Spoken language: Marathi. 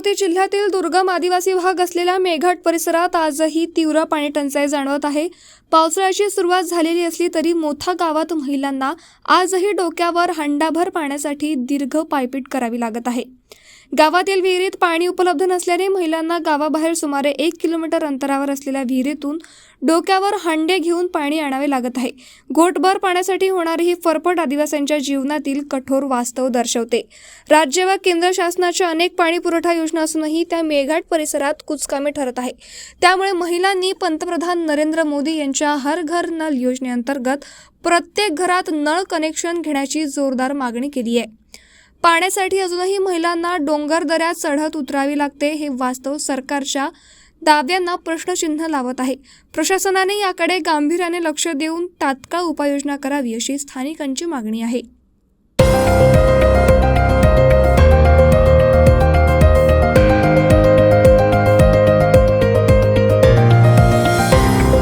दुर्गम आदिवासी भाग असलेल्या मेघाट परिसरात आजही तीव्र पाणी टंचाई जाणवत आहे. पावसाळ्याची सुरुवात झालेली असली तरी मोठा गावात महिलांना आजही डोक्यावर हंडाभर पाण्यासाठी दीर्घ पायपीट करावी लागत आहे. गावातील विहिरीत पाणी उपलब्ध नसल्याने महिलांना गावाबाहेर सुमारे एक किलोमीटर अंतरावर असलेल्या विहिरीतून डोक्यावर हंडे घेऊन पाणी आणावे लागत आहे. घोटभर पाण्यासाठी होणारी ही फरफट आदिवासींच्या जीवनातील कठोर वास्तव दर्शवते. राज्य व केंद्र शासनाच्या अनेक पाणी पुरवठा योजना असूनही त्या मेळघाट परिसरात कुचकामी ठरत आहे. त्यामुळे महिलांनी पंतप्रधान नरेंद्र मोदी यांच्या हर घर नल योजनेअंतर्गत प्रत्येक घरात नळ कनेक्शन घेण्याची जोरदार मागणी केली आहे. पाण्यासाठी अजूनही महिलांना डोंगर दऱ्यात चढत उतरावी लागते हे वास्तव सरकारच्या दाव्यांना प्रश्नचिन्ह लावत आहे. प्रशासनाने याकडे गांभीर्याने लक्ष देऊन तात्काळ उपाययोजना करावी अशी स्थानिकांची मागणी आहे.